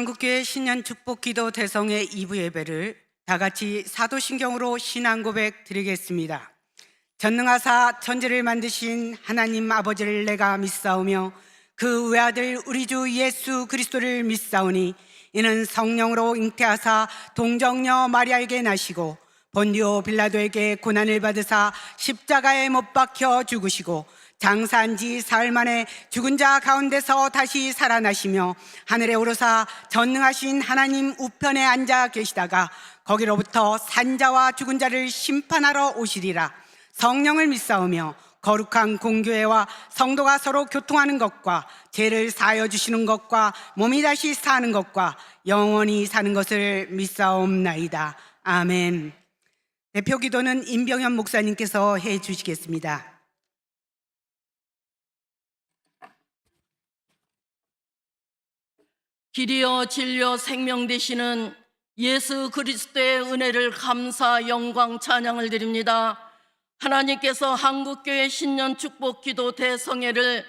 한국교회 신년 축복 기도 대성의 2부 예배를 다 같이 사도신경으로 신앙 고백 드리겠습니다. 전능하사 천지를 만드신 하나님 아버지를 내가 믿사오며 그 외아들 우리 주 예수 그리스도를 믿사오니 이는 성령으로 잉태하사 동정녀 마리아에게 나시고 본디오 빌라도에게 고난을 받으사 십자가에 못 박혀 죽으시고 장사한 지 사흘 만에 죽은 자 가운데서 다시 살아나시며 하늘에 오르사 전능하신 하나님 우편에 앉아 계시다가 거기로부터 산자와 죽은 자를 심판하러 오시리라. 성령을 믿사오며 거룩한 공교회와 성도가 서로 교통하는 것과 죄를 사하여 주시는 것과 몸이 다시 사는 것과 영원히 사는 것을 믿사옵나이다. 아멘. 대표 기도는 임병현 목사님께서 해 주시겠습니다. 길이여 진료 생명 되시는 예수 그리스도의 은혜를 감사 영광 찬양을 드립니다. 하나님께서 한국교회 신년 축복 기도 대성회를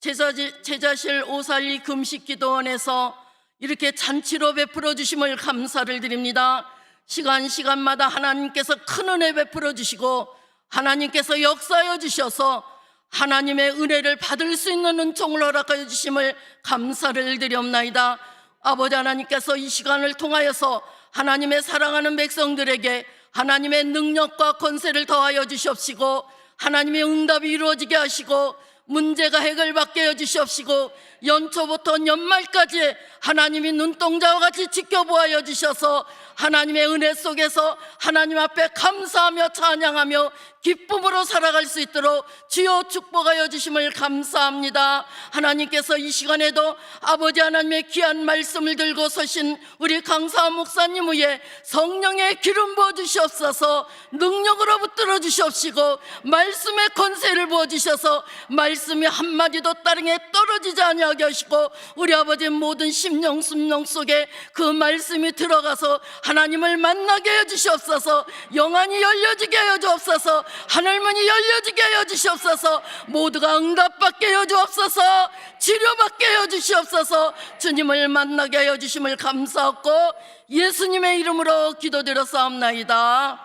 제자지, 제자실 오살리 금식 기도원에서 이렇게 잔치로 베풀어 주심을 감사를 드립니다. 시간 시간마다 하나님께서 큰 은혜 베풀어 주시고 하나님께서 역사하여 주셔서 하나님의 은혜를 받을 수 있는 은총을 허락하여 주심을 감사를 드리옵나이다. 아버지 하나님께서 이 시간을 통하여서 하나님의 사랑하는 백성들에게 하나님의 능력과 권세를 더하여 주시옵시고 하나님의 응답이 이루어지게 하시고 문제가 해결받게 해 주시옵시고 연초부터 연말까지 하나님이 눈동자와 같이 지켜보아 주셔서 하나님의 은혜 속에서 하나님 앞에 감사하며 찬양하며 기쁨으로 살아갈 수 있도록 주여 축복하여 주심을 감사합니다. 하나님께서 이 시간에도 아버지 하나님의 귀한 말씀을 들고 서신 우리 강사 목사님 위에 성령의 기름 부어 주시옵소서 능력으로 붙들어 주시옵시고 말씀의 권세를 부어 주셔서 말 씀이 한마디도 따릉에 떨어지지 아니하게 하시고 우리 아버지 모든 심령 순명 속에 그 말씀이 들어가서 하나님을 만나게 해 주시옵소서 영안이 열려지게 해 주옵소서 하늘문이 열려지게 해 주시옵소서 모두가 응답받게 해 주옵소서 치료받게 해 주시옵소서 주님을 만나게 해 주심을 감사하고 예수님의 이름으로 기도드렸사옵나이다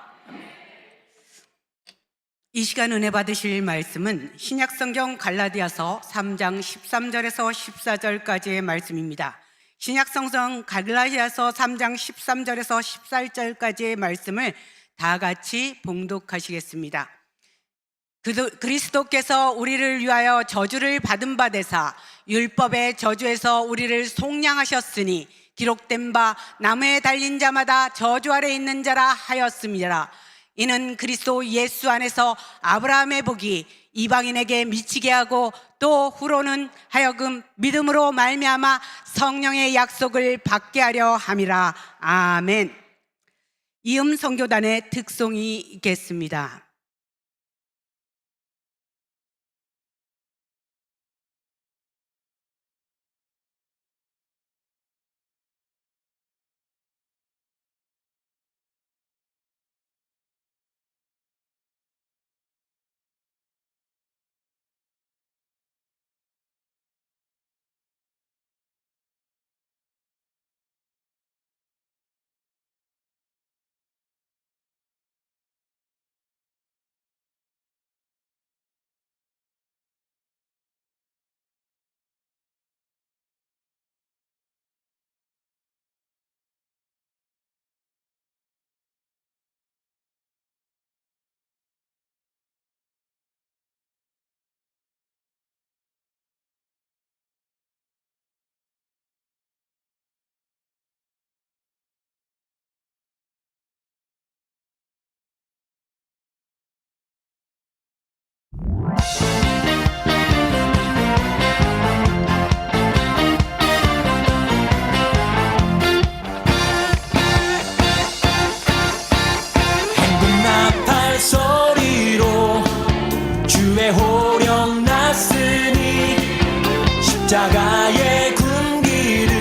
이 시간 은혜 받으실 말씀은 신약성경 갈라디아서 3장 13절에서 14절까지의 말씀입니다. 신약성경 갈라디아서 3장 13절에서 14절까지의 말씀을 다 같이 봉독하시겠습니다. 그리스도께서 우리를 위하여 저주를 받은 바 되사 율법의 저주에서 우리를 속량하셨으니 기록된 바 나무에 달린 자마다 저주 아래 있는 자라 하였습니다. 이는 그리스도 예수 안에서 아브라함의 복이 이방인에게 미치게 하고 또 후로는 하여금 믿음으로 말미암아 성령의 약속을 받게 하려 함이라. 아멘. 이음 성교단의 특송이 있겠습니다. 십자가의 군기를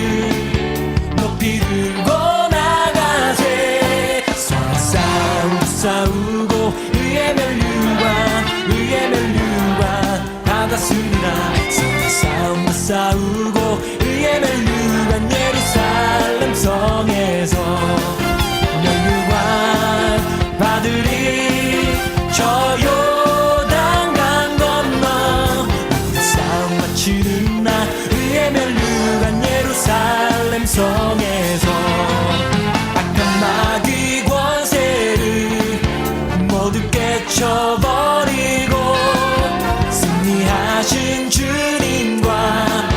높이 들고 나가세. 싸우 싸우고 의의 멸류관 의의 멸류관 다 다스리라 싸우고 싸우고 성에서 악한 마귀 모두 깨쳐버리고 승리하신 주님과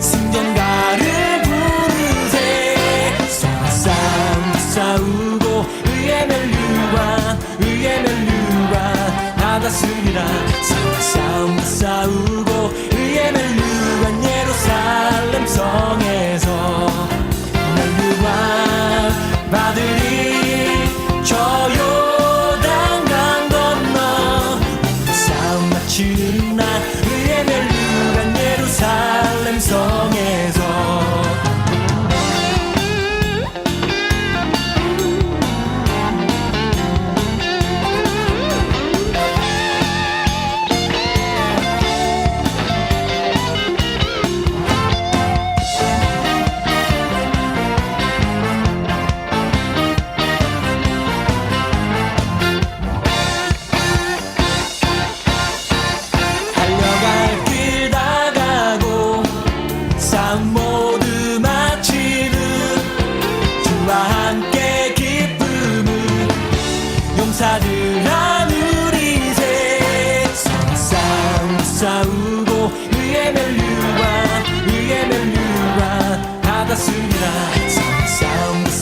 승전가를 부르세. 싸움 싸우고 의의 멸류관 의의 멸류관 나 다스리라 싸움 싸우고 의의 멸류관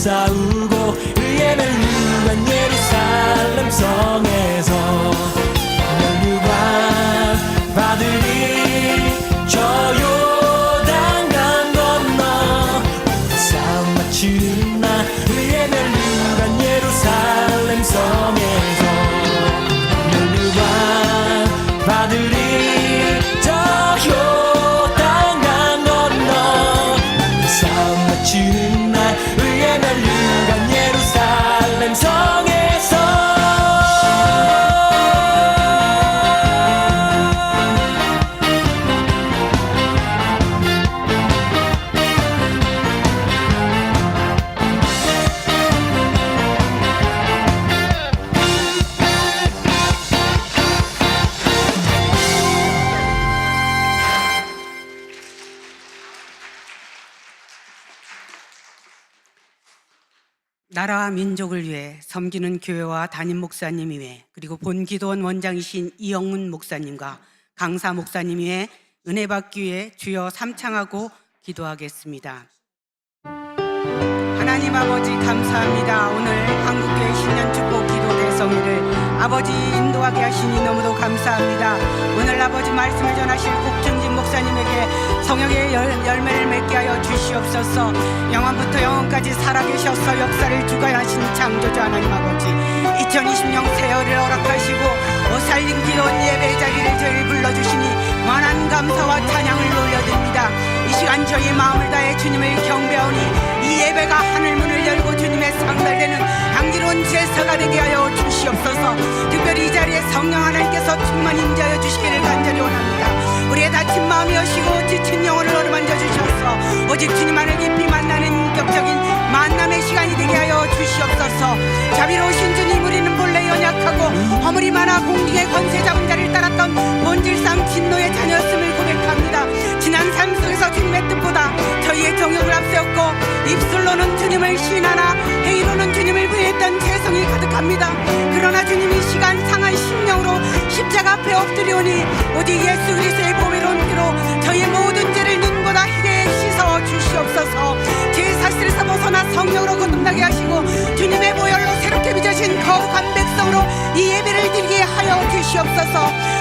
싸우고 의의 멸류관 예루살렘 성에 나라와 민족을 위해 섬기는 교회와 담임 목사님 위해 그리고 본기도원 원장이신 이영문 목사님과 강사 목사님 위해 은혜 받기 위해 주여 삼창하고 기도하겠습니다. 하나님 아버지 감사합니다. 오늘 한국교회 신년 축복 성회를 아버지 인도하게 하시니 너무도 감사합니다. 오늘 아버지 말씀을 전하실 국중진 목사님에게 성령의 열, 열매를 맺게 하여 주시옵소서. 영원부터 영원까지 살아계셔서 역사를 주관하신 창조자 하나님 아버지 2020년 새해를 허락하시고 오살림 기도원 예배 자리를 저희를 불러주시니 만한 감사와 찬양을 올려드립니다. 이 시간 저희 마음을 다해 주님을 경배하오니 이 예배가 하늘 문을 열고 주님의 상달되는 향기로운 제사가 되게 하여 주시옵소서. 특별히 이 자리에 성령 하나님께서 충만 임재하여 주시기를 간절히 원합니다. 우리의 다친 마음이 여시고 지친 영혼을 어루만져 주셔서 오직 주님 안을 깊이 만나는 인격적인 만남의 시간이 되게 하여 주시옵소서. 자비로우신 주님 우리는 연약하고 허물이 많아 공중의 권세 잡은 자를 따랐던 본질상 진노의 자녀였음을 고백합니다. 지난 삶 속에서 주님의 뜻보다 저희의 정욕을 앞세웠고 입술로는 주님을 신하나 회의로는 주님을 부인했던 죄성이 가득합니다. 그러나 주님이 시간 상한 심령으로 십자가 앞에 엎드려오니 오직 예수 그리스도의 보배로운 피로 저희의 모든 죄를 눈보다 희게 씻어 주시옵소서. 제 사실에서 벗어나 성령으로 거듭나게 하시고 백성으로 이 예배를 드리게 하여 주시옵소서.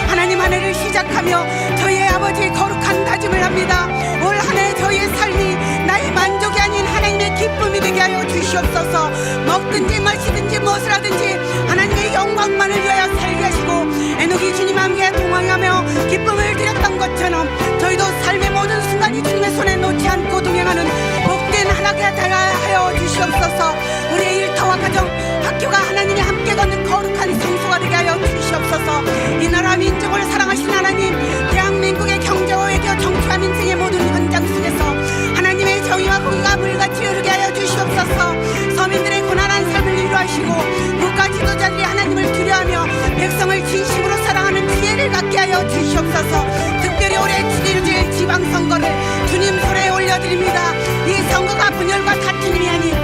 하나님 한 해를 시작하며 저희의 아버지 거룩한 다짐을 합니다. 올 한해 저희의 삶이 나의 만족이 아닌 하나님의 기쁨이 되게 하여 주시옵소서. 먹든지 마시든지 무엇을 하든지 하나님의 영광만을 위하여 살게 하시고 에녹이 주님 함께 동행하며 기쁨을 드렸던 것처럼 저희도 삶의 모든 순간이 주님의 손에 놓지 않고 동행하는 복된 하나가 되게 하여 주시옵소서. 우리의 일터와 가정 학교가 하나님이 함께 걷는 거룩한 성소가 되게 하여 주시옵소서. 이 나라 민족을 사랑하신 하나님 대한민국의 경제와 외교 정치와 민생의 모든 현장 속에서 하나님의 정의와 공의가 물같이 흐르게 하여 주시옵소서. 서민들의 고난한 삶을 이루하시고 국가 지도자들이 하나님을 두려하며 백성을 진심으로 사랑하는 지혜를 갖게 하여 주시옵소서. 특별히 올해 치러질 지방선거를 주님 손에 올려드립니다. 이 선거가 분열과 다툼이 아닌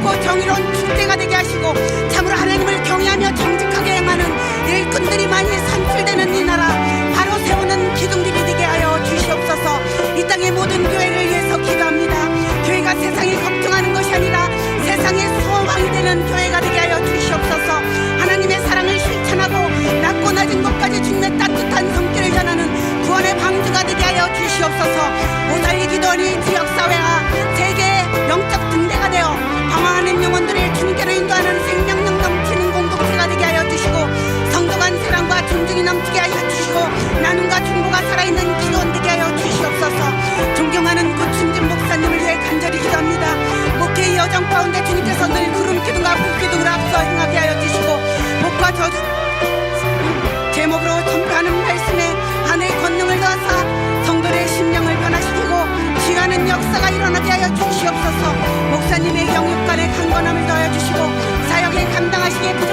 옳고 정의로운 축제가 되게 하시고 참으로 하나님을 경외하며 정직하게 행하는 일꾼들이 많이 산출되는 이 나라 바로 세우는 기둥들이 되게 하여 주시옵소서. 이 땅의 모든 교회를 위해서 기도합니다. 교회가 세상에 걱정하는 것이 아니라 세상의 소망이 되는 교회가 되게 하여 주시옵소서. 하나님의 사랑을 실천하고 낮고 낮은 것까지 죽는 따뜻한 성기를 전하는 구원의 방주가 되게 하여 주시옵소서 넘치게 하여 주시고 나눔과 중보가 살아있는 기도원 되게 하여 주시옵소서. 존경하는 구춘진 목사님을 위해 간절히 기도합니다. 목회의 여정 가운데 주님께서 늘 구름 기둥과 불기둥을 앞서 행하게 하여 주시고 목과 저주 제목으로 전파하는 말씀에 하늘의 권능을 더하사 성도의 심령을 변화시키고 지하는 역사가 일어나게 하여 주시옵소서. 목사님의 영육간에 강건함을 더하여 주시고 사역에 감당하시게 부탁드립니다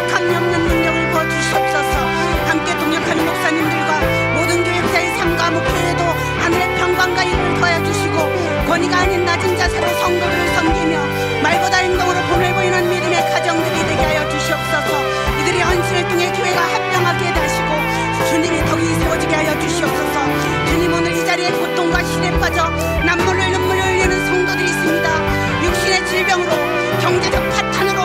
어머니가 아닌 낮은 자세로 성도들을 섬기며 말보다 행동으로 본을 보이는 믿음의 가정들이 되게 하여 주시옵소서. 이들이 헌신을 통해 교회가 합병하게 되시고 주님이 더위 세워지게 하여 주시옵소서. 주님 오늘 이 자리에 고통과 시에 빠져 남몰래 눈물을 흘리는 성도들이 있습니다. 육신의 질병으로 경제적 파탄으로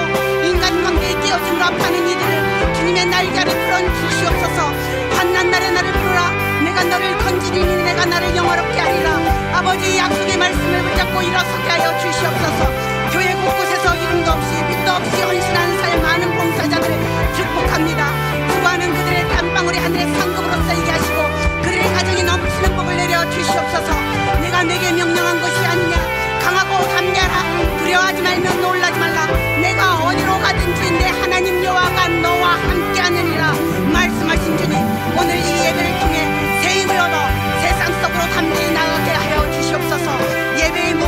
인간관계의 깨어짐으로 아파하는 이들을 주님의 날개를 풀어 주시옵소서. 한난 날에 나를 부르라. 내가 너를 건지리니 내가 나를 영화롭게 하리라. 말씀을 붙잡고 일어서게 하여 주시옵소서. 교회 곳곳에서 이름도 없이 빛도 없이 헌신하는 삶 많은 봉사자들을 축복합니다. 수고하는 그들의 땀방울이 하늘의 상급으로 쌓이게 하시고 그들의 가정이 넘치는 복을 내려 주시옵소서. 내가 내게 명령한 것이 아니냐. 강하고 담대하라. 두려워하지 말며 놀라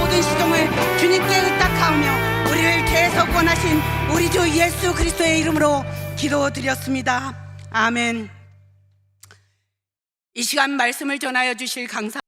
모든 시종을 주님께 의탁하오며 우리를 계속 원하신 우리 주 예수 그리스도의 이름으로 기도드렸습니다. 아멘. 이 시간 말씀을 전하여 주실 강사